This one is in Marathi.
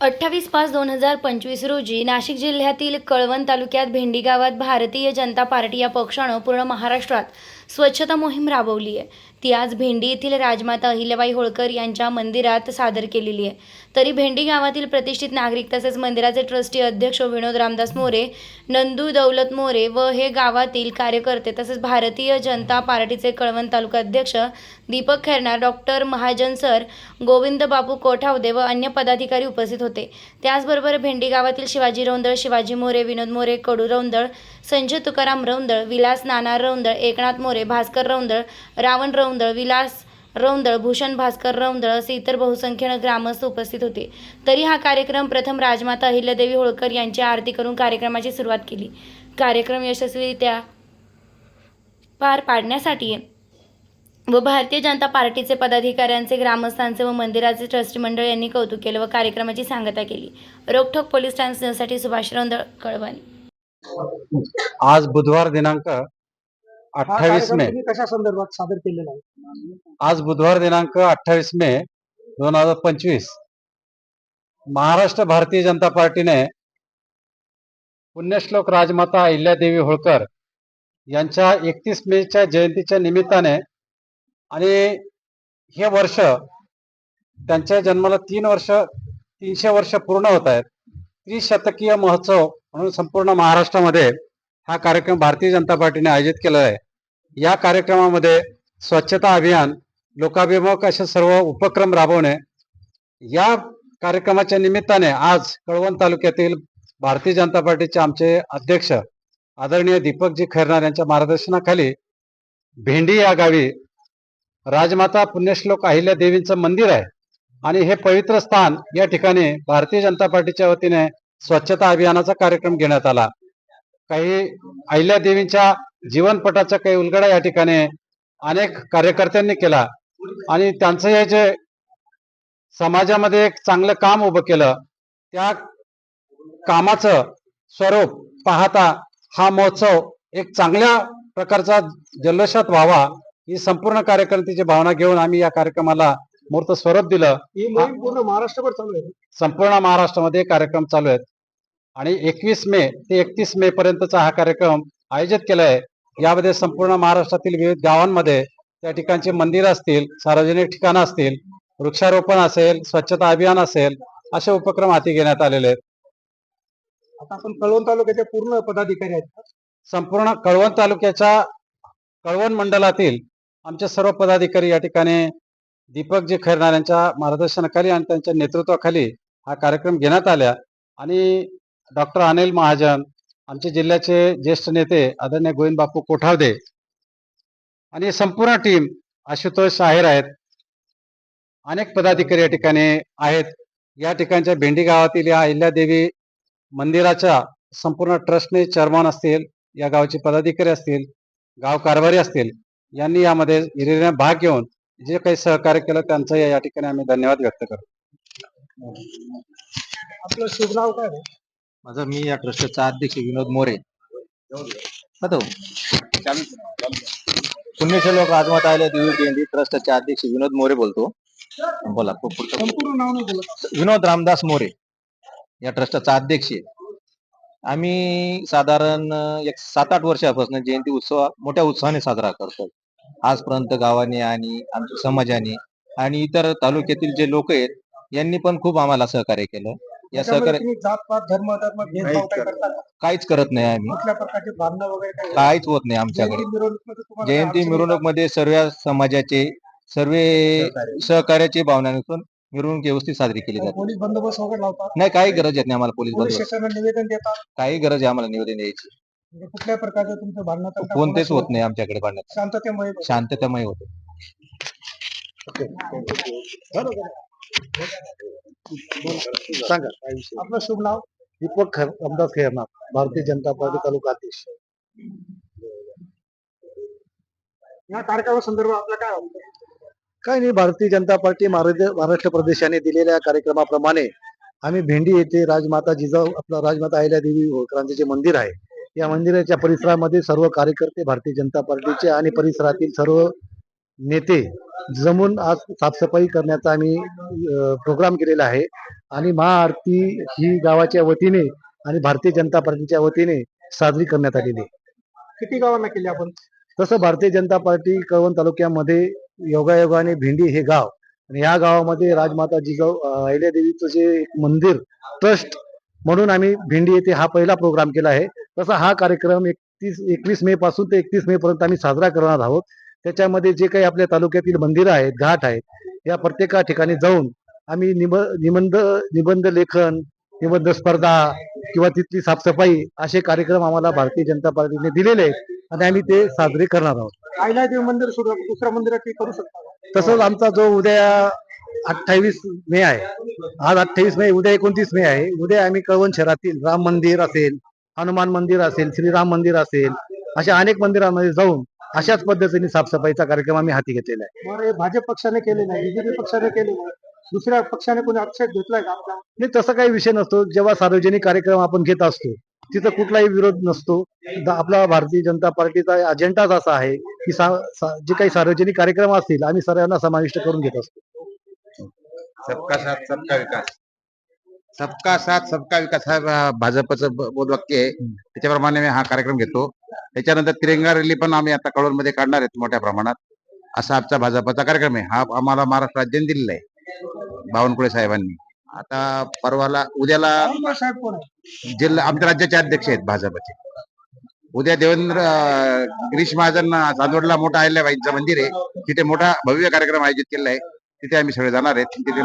अठ्ठावीस पाच दोन हजार पंचवीस रोजी नाशिक जिल्ह्यातील कळवण तालुक्यात भेंडी गावात भारतीय जनता पार्टी या पक्षानं पूर्ण महाराष्ट्रात स्वच्छता मोहीम राबवली आहे. ती आज भेंडी येथील राजमाता अहिल्याबाई होळकर यांच्या मंदिरात सादर केलेली आहे. तरी भेंडी गावातील प्रतिष्ठित नागरिक तसेच मंदिराचे ट्रस्टी अध्यक्ष विनोद रामदास मोरे नंदू दौलत मोरे व हे गावातील कार्यकर्ते तसेच भारतीय जनता पार्टीचे कळवण तालुका अध्यक्ष दीपक खैरनार डॉक्टर महाजन सर गोविंद बापू कोठावदे व अन्य पदाधिकारी उपस्थित होते. त्याचबरोबर भेंडी गावातील शिवाजी रौंदळ शिवाजी मोरे विनोद मोरे कडू रौंदळ संजय तुकाराम रौंदळ विलास नाना रौंदळ एकनाथ मोरे भास्कर रौंदळ रावण रौंदळ विलास रौंदळ भूषण भास्कर रौंदळ असे इतर बहुसंख्येनं ग्रामस्थ उपस्थित होते. तरी हा कार्यक्रम प्रथम राजमाता अहिल्यादेवी होळकर यांची आरती करून कार्यक्रमाची सुरुवात केली. कार्यक्रम यशस्वीरित्या पार पाडण्यासाठी व भारतीय जनता पार्टीचे पदाधिकाऱ्यांचे ग्रामस्थांचे व मंदिराचे ट्रस्टी मंडळ यांनी कौतुक केलं व कार्यक्रमाची सांगता केली. रोखोक पोलीस ठाण्यासाठी सुभाष रौंदळ कळवानी आज बुधवार दिनांक अठ्ठावीस मे. कशा संदर्भात सादर केलेला आहे? आज बुधवार दिनांक अठ्ठावीस मे दोन हजार पंचवीस. महाराष्ट्र भारतीय जनता पार्टीने पुण्यश्लोक राजमाता अहिल्यादेवी होळकर यांच्या एकतीस मेच्या जयंतीच्या निमित्ताने आणि हे वर्ष त्यांच्या जन्माला तीन वर्ष तीनशे वर्ष पूर्ण होत आहेत. त्रिशतकीय महोत्सव म्हणून संपूर्ण महाराष्ट्रामध्ये हा कार्यक्रम भारतीय जनता पार्टीने आयोजित केला आहे. या कार्यक्रमामध्ये स्वच्छता अभियान लोकाभिमुख असे सर्व उपक्रम राबवणे या कार्यक्रमाच्या निमित्ताने आज कळवण तालुक्यातील भारतीय जनता पार्टीचे आमचे अध्यक्ष आदरणीय दीपकजी खैरनार यांच्या मार्गदर्शनाखाली भेंडी या गावी राजमाता पुण्यश्लोक अहिल्या देवींचं मंदिर आहे आणि हे पवित्र स्थान या ठिकाणी भारतीय जनता पार्टीच्या वतीने स्वच्छता अभियानाचा कार्यक्रम घेण्यात आला. काही अहिल्या देवींच्या जीवनपटाचा काही उलगडा या ठिकाणी अनेक कार्यकर्त्यांनी केला. आणि त्यांचं हे जे समाजामध्ये एक चांगलं काम उभं केलं त्या कामाचं स्वरूप पाहता हा महोत्सव एक चांगल्या प्रकारचा जल्लोषात व्हावा ही संपूर्ण कार्यकर्त्याची भावना घेऊन आम्ही या कार्यक्रमाला मूर्त स्वरूप दिलं. ही पूर्ण महाराष्ट्रभर चालू आहे. संपूर्ण महाराष्ट्रामध्ये कार्यक्रम चालू आहेत. आणि एकवीस मे ते एकतीस मे पर्यंतचा हा कार्यक्रम आयोजित केला आहे यामध्ये संपूर्ण महाराष्ट्रातील विविध गावांमध्ये त्या ठिकाणचे मंदिर असतील सार्वजनिक ठिकाणं असतील वृक्षारोपण असेल स्वच्छता अभियान असेल असे उपक्रम हाती घेण्यात आलेले आहेत. आता आपण कळवण तालुक्याचे पूर्ण पदाधिकारी आहेत. संपूर्ण कळवण तालुक्याच्या कळवण मंडळातील आमचे सर्व पदाधिकारी या ठिकाणी दीपकजी खैरनार यांच्या मार्गदर्शनाखाली आणि त्यांच्या नेतृत्वाखाली हा कार्यक्रम घेण्यात आला. आणि डॉक्टर अनिल महाजन आमचे जिल्ह्याचे ज्येष्ठ नेते आदरणीय गोविंद बापू कोठावदे आणि संपूर्ण टीम आशुतोष शाहीर आहेत. अनेक पदाधिकारी या ठिकाणी आहेत. या ठिकाणच्या भेंडी गावातील या अहिल्यादेवी मंदिराच्या संपूर्ण ट्रस्टने चेअरमन असतील या गावचे पदाधिकारी असतील गाव कारभारी असतील यांनी यामध्ये हिरिरीने भाग घेऊन जे काही सहकार्य केलं त्यांचं या ठिकाणी आम्ही धन्यवाद व्यक्त करतो. आपलं शुभ नाव काय माझा मी या ट्रस्टचा अध्यक्ष विनोद मोरे. हॅलो पुण्यश्लोक राजमाता आल्या देवी जयंती ट्रस्टचे अध्यक्ष विनोद मोरे बोलतो. बोला विनोद रामदास मोरे या ट्रस्टचा अध्यक्ष आहे. आम्ही साधारण एक सात आठ वर्षापासून जयंती उत्सव मोठ्या उत्साहाने साजरा करतो. आजपर्यंत गावाने आणि आमच्या समाजाने आणि इतर तालुक्यातील जे लोक आहेत यांनी पण खूप आम्हाला सहकार्य केलं. या सहकार्य तुम्ही जात पात धर्म धर्म भेदभाव काय करता का? काहीच करत नाही आम्ही. कुठल्या प्रकारचे भांडणं वगैरे काहीच होत नाही आमच्याकडे. जयंती मिरवणुकीमध्ये तुम्हाला काय जयंती अडचणी मिरवणूकमध्ये सर्व समाजाचे सर्व सहकार्याची भावनेतून मिरवणूक व्यवस्थित साजरी केली? जाते. पोलीस बंदोबस्त वगैरे लावतात? नाही काही गरज येत नाही आम्हाला पोलीस पोलीस बंदोबस्त. स्टेशनला निवेदन देतात? काही गरज आहे आम्हाला निवेदन द्यायची. म्हणजे कुठल्या प्रकारचे तुमचं भांडणं तंटा कोणतेच होत नाही आमच्याकडे भांडण. शांततेमुळे? होतं. शांततामय होते सांगा आपलं शुभ नाव दीपक खैर रामदास खैरनार भारतीय जनता पार्टी तालुका अध्यक्ष. या कार्यक्रमासंदर्भात आपलं काय वाटतं? काय नाही भारतीय जनता पार्टी महाराष्ट्र प्रदेशाने दिलेल्या कार्यक्रमाप्रमाणे आम्ही भेंडी येथे राजमाता जिजाऊ आपला राजमाता अहिल्यादेवी होळकरांचे मंदिर आहे या मंदिराच्या परिसरामध्ये सर्व कार्यकर्ते भारतीय जनता पार्टीचे आणि परिसरातील सर्व नेते जमून आज साफसफाई करण्याचा आम्ही प्रोग्राम केलेला आहे. आणि महाआरती ही गावाच्या वतीने आणि भारतीय जनता पार्टीच्या वतीने साजरी करण्यात आलेली आहे. किती गावांना केली आपण? तसं भारतीय जनता पार्टी कळवण तालुक्यामध्ये योगायोगाने भेंडी हे गाव आणि या गावामध्ये राजमाता जिजाऊ अहिल्यादेवीचं जे एक मंदिर ट्रस्ट म्हणून आम्ही भेंडी येथे हा पहिला प्रोग्राम केला आहे. तसा हा कार्यक्रम एकतीस एकवीस मे पासून ते एकतीस मे पर्यंत आम्ही साजरा करणार आहोत. त्याच्यामध्ये जे काही आपल्या तालुक्यातील मंदिरं आहेत घाट आहेत या प्रत्येका ठिकाणी जाऊन आम्ही निब निबंध निबंध लेखन निबंध स्पर्धा किंवा तिथली साफसफाई असे कार्यक्रम आम्हाला भारतीय जनता पार्टीने दिलेले आहेत आणि आम्ही ते साजरे करणार आहोत. देव मंदिर दुसऱ्या मंदिरात करू शकता तसंच आमचा जो उद्या अठ्ठावीस मे आहे आज अठ्ठावीस मे उद्या एकोणतीस मे आहे उद्या आम्ही कळवण शहरातील राम मंदिर असेल हनुमान मंदिर असेल श्रीराम मंदिर असेल अशा अनेक मंदिरांमध्ये जाऊन अशाच पद्धतीने साफसफाईचा कार्यक्रम आम्ही हाती घेतलेला आहे. बरं हे भाजप पक्षाने केले नाही बीजेपी पक्षाने केले नाही. दुसऱ्या पक्षाने कोणी आक्षेप घेतलाय का आपला? नाही तसा काही विषय नसतो. जेव्हा सार्वजनिक कार्यक्रम आपण घेत असतो तिथं कुठलाही विरोध नसतो. द- आपला भारतीय जनता पार्टीचा अजेंडाच असा आहे की सा- सा- जे काही सार्वजनिक कार्यक्रम असतील आम्ही सर्वांना समाविष्ट करून घेत असतो. सबका साथ सबका विकास. सबका साथ सबका विकास. हा भाजपचं ब- बोधवाक्य आहे. त्याच्याप्रमाणे मी हा कार्यक्रम घेतो. त्याच्यानंतर तिरंगा रॅली पण आम्ही आता कळवणमध्ये काढणार आहेत मोठ्या प्रमाणात. असा आमचा भाजपचा कार्यक्रम आहे. हा आम्हाला महाराष्ट्र राज्याने दिलेला आहे बावनकुळे साहेबांनी. आता परवाला उद्याला जिल्हा आमच्या राज्याचे अध्यक्ष आहेत भाजपचे. उद्या देवेंद्र गिरीश महाजन चांदवडला मोठा अहिल्याबाईंचं मंदिर आहे. तिथे मोठा भव्य कार्यक्रम आयोजित केलेला आहे. तिथे आम्ही सगळे जाणार आहेत. तिथे